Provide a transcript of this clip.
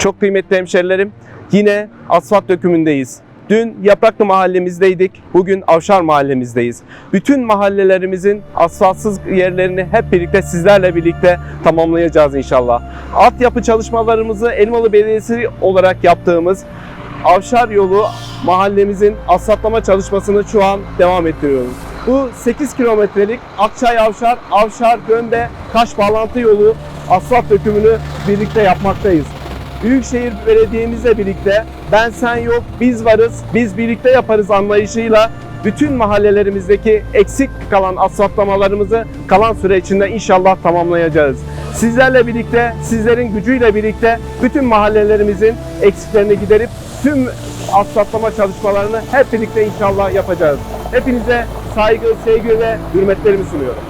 Çok kıymetli hemşerilerim, yine asfalt dökümündeyiz. Dün Yapraklı mahallemizdeydik, bugün Avşar mahallemizdeyiz. Bütün mahallelerimizin asfaltsız yerlerini hep birlikte sizlerle birlikte tamamlayacağız inşallah. Altyapı çalışmalarımızı Elmalı Belediyesi olarak yaptığımız Avşar yolu mahallemizin asfaltlama çalışmasını şu an devam ettiriyoruz. Bu 8 kilometrelik Akçay Avşar, Avşar Gönde Kaş bağlantı yolu asfalt dökümünü birlikte yapmaktayız. Büyükşehir Belediye'mizle birlikte ben sen yok biz varız biz birlikte yaparız anlayışıyla bütün mahallelerimizdeki eksik kalan asfaltlamalarımızı kalan süre içinde inşallah tamamlayacağız. Sizlerle birlikte, sizlerin gücüyle birlikte bütün mahallelerimizin eksiklerini giderip tüm asfaltlama çalışmalarını hep birlikte inşallah yapacağız. Hepinize saygı, sevgi ve hürmetlerimi sunuyorum.